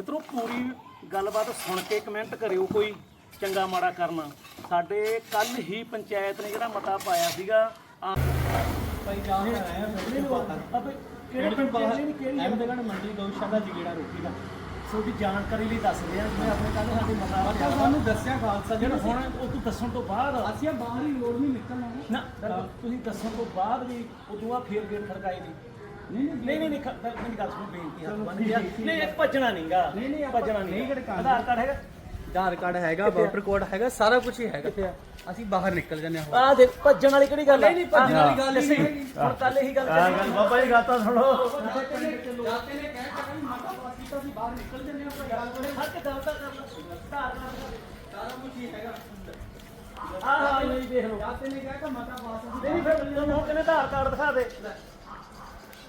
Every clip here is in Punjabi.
ਮਿੱਤਰੋ ਪੂਰੀ ਗੱਲਬਾਤ ਸੁਣ ਕੇ ਕਮੈਂਟ ਕਰਿਓ ਕੋਈ ਚੰਗਾ ਮਾੜਾ ਕਰਨਾ। ਸਾਡੇ ਕੱਲ ਹੀ ਪੰਚਾਇਤ ਨੇ ਜਿਹੜਾ ਮਤਾ ਪਾਇਆ ਸੀਗਾ। ਭਾਈ ਕਿਹੜੇ ਪਿੰਡ ਬਾਹਰ ਅਹਿਮਦਗੜ੍ਹ ਮੰਡੀ ਗਊਸ਼ਾਲਾ ਜਗੀੜਾ ਦਾ ਤੁਹਾਡੀ ਜਾਣਕਾਰੀ ਲਈ ਦੱਸਦੇ ਆ ਜਿਵੇਂ ਆਪਣੇ ਕੱਲ ਸਾਡੇ ਮਤਾ ਪਤਾ ਪਿਆ ਸਾਨੂੰ ਦੱਸਿਆ ਖਾਲਸਾ ਜਿਹੜਾ ਹੁਣ ਉਹ ਤੂੰ ਦੱਸਣ ਤੋਂ ਬਾਅਦ ਅਸੀਂ ਬਾਹਰ ਹੀ ਰੋਡ ਨਹੀਂ ਨਿਕਲਣਾ ਨਾ। ਤੁਸੀਂ ਦੱਸਣ ਤੋਂ ਬਾਅਦ ਵੀ ਉਦੋਂ ਆ ਫੇਰ ਗੇਟ ਖੜਕਾਈ ਦੀ। ਨਹੀਂ ਨਹੀਂ ਨਹੀਂ ਮੇਰੀ ਗੱਲ ਸੁਣੋ ਬੇਨਤੀ ਹੱਥ ਬੰਨ ਗਿਆ ਨਹੀਂ ਇਹ ਭੱਜਣਾ ਨਹੀਂਗਾ ਨਹੀਂ, ਨਹੀਂ, ਆਪਾਂ ਭੱਜਣਾ ਨਹੀਂ। ਆਧਾਰ ਕਾਰਡ ਹੈਗਾ? ਆਧਾਰ ਕਾਰਡ ਹੈਗਾ? ਵੋਟਰ ਕੋਡ ਹੈਗਾ ਸਾਰਾ ਕੁਝ ਹੀ ਹੈਗਾ। ਅਸੀਂ ਬਾਹਰ ਨਿਕਲ ਜਾਂਦੇ ਹਾਂ ਆ ਦੇਖ ਭੱਜਣ ਵਾਲੀ ਕਿਹੜੀ ਗੱਲ ਹੈ ਨਹੀਂ, ਨਹੀਂ, ਭੱਜਣ ਵਾਲੀ ਗੱਲ ਨਹੀਂ। ਹੁਣ ਕੱਲ ਇਹੀ ਗੱਲ ਚੱਲੀ ਬਾਬਾ ਜੀ ਗਾਤਾ ਸੁਣੋ ਜਾਤੇ ਨੇ ਕਹਿ ਤਾ ਕਿ ਮਾਤਾ ਪਾਸੀ ਤਾਂ ਅਸੀਂ ਬਾਹਰ ਨਿਕਲ ਜਾਂਦੇ ਹਾਂ ਕੋਈ ਗੱਲ ਨਹੀਂ ਹੱਥ ਗੱਲ ਤਾਂ ਕਰ ਲੈ ਆਧਾਰ ਕਾਰਡ ਸਾਰਾ ਕੁਝ ਹੀ ਹੈਗਾ। ਆ ਹਾਂ ਨਹੀਂ ਦੇਖ ਲਓ। ਜਾਤੇ ਨੇ ਕਿਹਾ ਕਿ ਮਾਤਾ ਪਾਸ ਨਹੀਂ ਫਿਰ ਤੁਹਾਨੂੰ ਹੁਣ ਕਹਿੰਦੇ ਆਧਾਰ ਕਾਰਡ ਦਿਖਾ ਦੇ?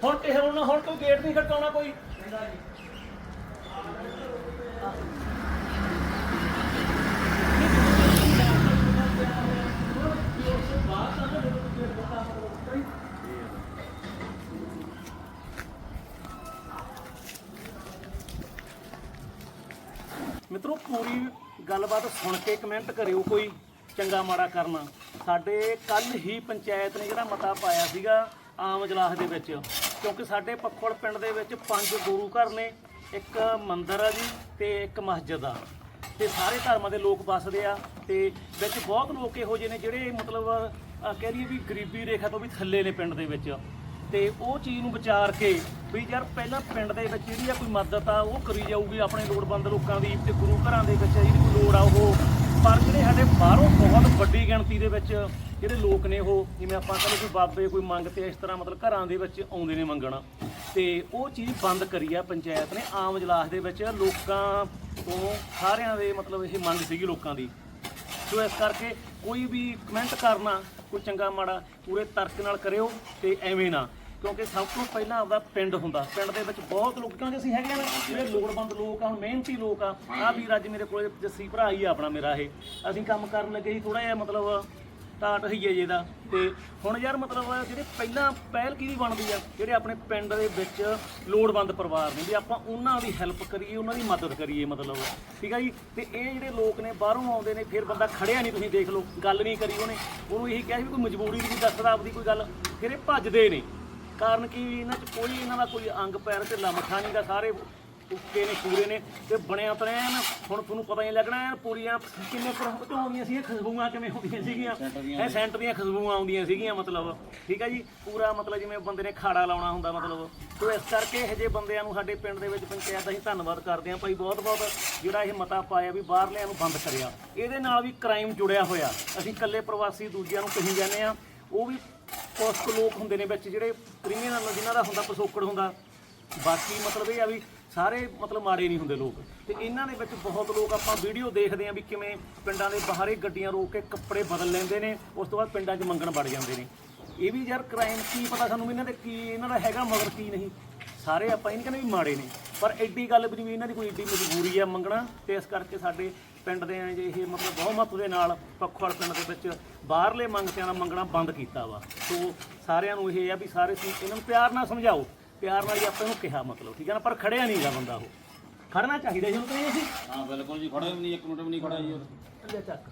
ਹੁਣ ਕਿਸੇ ਹੁਣ ਹੁਣ ਕੋਈ ਗੇਟ ਨਹੀਂ ਖੜਕਾਉਣਾ ਕੋਈ। ਮਿੱਤਰੋ, ਪੂਰੀ ਗੱਲਬਾਤ ਸੁਣ ਕੇ ਕਮੈਂਟ ਕਰਿਓ ਕੋਈ ਚੰਗਾ ਮਾੜਾ ਕਰਨਾ। ਸਾਡੇ ਕੱਲ ਹੀ ਪੰਚਾਇਤ ਨੇ ਜਿਹੜਾ ਮਤਾ ਪਾਇਆ ਸੀਗਾ ਆਮ ਇਜਲਾਸ ਦੇ ਵਿੱਚ। ਕਿਉਂਕਿ ਸਾਡੇ ਪੱਖੋੜ ਪਿੰਡ ਦੇ ਵਿੱਚ ਪੰਜ ਗੁਰੂ ਘਰ ਨੇ ਇੱਕ ਮੰਦਿਰ ਆ ਜੀ ਤੇ ਇੱਕ ਮਸਜਿਦ ਆ। ਤੇ ਸਾਰੇ ਧਰਮਾਂ ਦੇ ਲੋਕ ਵੱਸਦੇ ਆ ਤੇ ਵਿੱਚ ਬਹੁਤ ਲੋਕ ਇਹੋ ਜਿਹੇ ਨੇ ਜਿਹੜੇ ਮਤਲਬ ਅਹ, ਕਹਿ ਲਈਏ ਵੀ ਗਰੀਬੀ ਰੇਖਾ ਤੋਂ ਵੀ ਥੱਲੇ ਨੇ ਪਿੰਡ ਦੇ ਵਿੱਚ। ਤੇ ਉਹ ਚੀਜ਼ ਨੂੰ ਵਿਚਾਰ ਕੇ ਵੀ ਯਾਰ ਪਹਿਲਾਂ ਪਿੰਡ ਦੇ ਵਿੱਚ ਜਿਹੜੀ ਆ ਕੋਈ ਮਦਦ ਆ ਉਹ ਕਰੀ ਜਾਊਗੀ ਆਪਣੇ ਲੋੜਵੰਦ ਲੋਕਾਂ ਦੀ ਤੇ ਗੁਰੂ ਘਰਾਂ ਦੇ ਵਿੱਚ ਜਿਹੜੀ ਕੋਈ ਲੋੜ ਆ ਉਹ ਪਰ ਜਿਹੜੇ ਸਾਡੇ ਬਾਹਰੋਂ ਬਹੁਤ ਵੱਡੀ ਗਿਣਤੀ ਦੇ ਵਿੱਚ ਜਿਹੜੇ ਲੋਕ ਨੇ ਉਹ, ਜਿਵੇਂ ਆਪਾਂ ਕਹਿੰਦੇ ਕੋਈ ਬਾਬੇ ਕੋਈ ਮੰਗਤੇ ਇਸ ਤਰ੍ਹਾਂ ਮਤਲਬ ਘਰਾਂ ਦੇ ਵਿੱਚ ਆਉਂਦੇ ਨੇ ਮੰਗਣਾ। ਤੇ ਉਹ ਚੀਜ਼ ਬੰਦ ਕਰੀ ਆ ਪੰਚਾਇਤ ਨੇ ਆਮ ਇਜਲਾਸ ਦੇ ਵਿੱਚ ਲੋਕਾਂ ਤੋਂ ਸਾਰਿਆਂ ਦੇ ਮਤਲਬ ਇਹ ਮੰਗ ਸੀਗੀ ਲੋਕਾਂ ਦੀ। ਸੋ ਇਸ ਕਰਕੇ ਕੋਈ ਵੀ ਕਮੈਂਟ ਕਰਨਾ, ਕੋਈ ਚੰਗਾ ਮਾੜਾ ਪੂਰੇ ਤਰਕ ਨਾਲ ਕਰਿਓ ਤੇ ਐਵੇਂ ਨਾ। ਕਿਉਂਕਿ ਸਭ ਤੋਂ ਪਹਿਲਾਂ ਆਪਦਾ ਪਿੰਡ ਹੁੰਦਾ। ਪਿੰਡ ਦੇ ਵਿੱਚ ਬਹੁਤ ਲੋਕ, ਕਿਉਂਕਿ ਅਸੀਂ ਹੈਗੇ ਆ ਨਾ, ਜਿਹੜੇ ਲੋੜਵੰਦ ਲੋਕ ਆ, ਹੁਣ ਮਿਹਨਤੀ ਲੋਕ ਆ। ਆ ਵੀਰ ਅੱਜ ਮੇਰੇ ਕੋਲ ਜੱਸੀ ਭਰਾ ਹੀ ਆ ਆਪਣਾ ਮੇਰਾ ਇਹ। ਅਸੀਂ ਕੰਮ ਕਰਨ ਲੱਗੇ ਸੀ ਥੋੜਾ ਜਿਹਾ ਮਤਲਬ ਟਾਟ ਹਈਏ ਜੇ ਦਾ ਤੇ ਹੁਣ ਯਾਰ ਮਤਲਬ ਜਿਹੜੇ ਪਹਿਲਾਂ ਪਹਿਲ ਕਿਹਦੀ ਬਣਦੀ ਆ? ਜਿਹੜੇ ਆਪਣੇ ਪਿੰਡ ਦੇ ਵਿੱਚ ਲੋੜਵੰਦ ਪਰਿਵਾਰ ਨੇ, ਵੀ ਆਪਾਂ ਉਹਨਾਂ ਦੀ ਹੈਲਪ ਕਰੀਏ, ਉਹਨਾਂ ਦੀ ਮਦਦ ਕਰੀਏ ਮਤਲਬ। ਠੀਕ ਆ ਜੀ? ਤੇ ਇਹ ਜਿਹੜੇ ਲੋਕ ਨੇ, ਬਾਹਰੋਂ ਆਉਂਦੇ ਨੇ, ਫਿਰ ਬੰਦਾ ਖੜਿਆ ਨਹੀਂ, ਤੁਸੀਂ ਦੇਖ ਲਓ। ਗੱਲ ਨਹੀਂ ਕਰੀ ਉਹਨੇ। ਉਹਨੂੰ ਇਹੀ ਕਿਹਾ ਸੀ ਵੀ ਕੋਈ ਮਜਬੂਰੀ ਨਹੀਂ ਦੱਸਦਾ ਆਪਦੀ ਕੋਈ ਗੱਲ। ਫਿਰ ਇਹ ਭੱਜਦੇ ਨੇ। ਕਾਰਨ ਕੀ ਇਹਨਾਂ 'ਚ ਕੋਈ ਇਹਨਾਂ ਦਾ ਕੋਈ ਅੰਗ ਪੈਰ ਤੇ ਲਮਠਾ ਨਹੀਂ ਗਾ ਸਾਰੇ ਉੱਕੇ ਨੇ ਪੂਰੇ ਨੇ ਤੇ ਬਣਿਆ ਤਰਿਆ ਐਨ ਹੁਣ ਤੁਹਾਨੂੰ ਪਤਾ ਹੀ ਲੱਗਣਾ ਐਨ ਪੂਰੀਆਂ ਕਿੰਨੇ ਕਰੋਂ ਆਉਂਦੀਆਂ ਸੀ ਖੁਸ਼ਬੂਆਂ ਕਿਵੇਂ ਹੁੰਦੀਆਂ ਸੀਗੀਆਂ? ਇਹ ਸੈਂਟ ਦੀਆਂ ਖੁਸ਼ਬੂਆਂ ਆਉਂਦੀਆਂ ਸੀਗੀਆਂ ਮਤਲਬ। ਠੀਕ ਹੈ ਜੀ? ਪੂਰਾ ਮਤਲਬ ਜਿਵੇਂ ਬੰਦੇ ਨੇ ਖਾੜਾ ਲਾਉਣਾ ਹੁੰਦਾ ਮਤਲਬ। ਸੋ ਇਸ ਕਰਕੇ ਇਹ ਜੇ ਬੰਦਿਆਂ ਨੂੰ ਸਾਡੇ ਪਿੰਡ ਦੇ ਵਿੱਚ ਪੰਚਾਇਤ ਅਸੀਂ ਧੰਨਵਾਦ ਕਰਦੇ ਹਾਂ ਭਾਈ ਬਹੁਤ ਬਹੁਤ ਜਿਹੜਾ ਇਹ ਮਤਾ ਪਾਇਆ ਵੀ ਬਾਹਰਲਿਆਂ ਨੂੰ ਬੰਦ ਕਰਿਆ। ਇਹਦੇ ਨਾਲ ਵੀ ਕ੍ਰਾਈਮ ਜੁੜਿਆ ਹੋਇਆ। ਅਸੀਂ ਇਕੱਲੇ ਪ੍ਰਵਾਸੀ ਦੂਜਿਆਂ ਨੂੰ ਕਹੀ ਜਾਂਦੇ ਆ ਉਹ ਵੀ ਕੁਛ ਲੋਕ ਹੁੰਦੇ ਨੇ ਵਿੱਚ, ਜਿਹੜੇ ਕ੍ਰਿਮੀਨਲ ਜਿਨ੍ਹਾਂ ਦਾ ਹੁੰਦਾ ਪਸੋਕੜ ਹੁੰਦਾ। ਬਾਕੀ ਮਤਲਬ ਇਹ ਆ ਵੀ ਸਾਰੇ ਮਤਲਬ ਮਾੜੇ ਨਹੀਂ ਹੁੰਦੇ ਲੋਕ। ਤੇ ਇਹਨਾਂ ਦੇ ਵਿੱਚ ਬਹੁਤ ਲੋਕ ਆਪਾਂ ਵੀਡੀਓ ਦੇਖਦੇ ਆ ਵੀ ਕਿਵੇਂ ਪਿੰਡਾਂ ਦੇ ਬਾਹਰੇ ਗੱਡੀਆਂ ਰੋਕ ਕੇ ਕੱਪੜੇ ਬਦਲ ਲੈਂਦੇ ਨੇ, ਉਸ ਤੋਂ ਬਾਅਦ ਪਿੰਡਾਂ 'ਚ ਮੰਗਣ ਵੜ ਜਾਂਦੇ ਨੇ। ਇਹ ਵੀ ਯਾਰ ਕ੍ਰਾਈਮ ਕੀ ਪਤਾ ਸਾਨੂੰ ਇਹਨਾਂ ਦੇ ਕੀ, ਇਹਨਾਂ ਦਾ ਹੈਗਾ ਮਗਰ ਕੀ ਨਹੀਂ। ਸਾਰੇ ਆਪਾਂ ਇਹ ਨਹੀਂ ਕਹਿੰਦੇ ਵੀ ਮਾੜੇ ਨੇ। ਪਰ ਐਡੀ ਗੱਲ ਵੀ ਨਹੀਂ ਵੀ ਇਹਨਾਂ ਦੀ ਕੋਈ ਐਡੀ ਮਜਬੂਰੀ ਆ ਮੰਗਣਾ, ਤੇ ਇਸ ਕਰਕੇ ਸਾਡੇ ਪਿੰਡ ਦੇ ਜੇ ਇਹ ਮਤਲਬ ਬਹੁਮਤ ਦੇ ਨਾਲ ਪੱਖਵਾਲ ਪਿੰਡ ਦੇ ਵਿੱਚ ਬਾਹਰਲੇ ਮੰਗਤਿਆਂ ਦਾ ਮੰਗਣਾ ਬੰਦ ਕੀਤਾ ਵਾ। ਸੋ ਸਾਰਿਆਂ ਨੂੰ ਇਹ ਆ ਵੀ ਸਾਰੇ ਤੁਸੀਂ ਇਹਨਾਂ ਨੂੰ ਪਿਆਰ ਨਾਲ ਸਮਝਾਓ। ਪਿਆਰ ਨਾਲ ਹੀ ਆਪਾਂ ਇਹਨੂੰ ਕਿਹਾ ਮਤਲਬ ਠੀਕ ਹੈ ਨਾ? ਪਰ ਖੜਿਆ ਨਹੀਂ ਗਾ ਬੰਦਾ ਉਹ। ਖੜਨਾ ਚਾਹੀਦਾ ਜਿਹਨੂੰ ਕਹੀਏ ਅਸੀਂ ਹਾਂ ਬਿਲਕੁਲ ਜੀ ਖੜਾ ਵੀ ਨਹੀਂ ਇੱਕ ਮਿੰਟ ਵੀ ਨਹੀਂ ਖੜਾ ਜੀ ਉਹ। ਚੱਕ।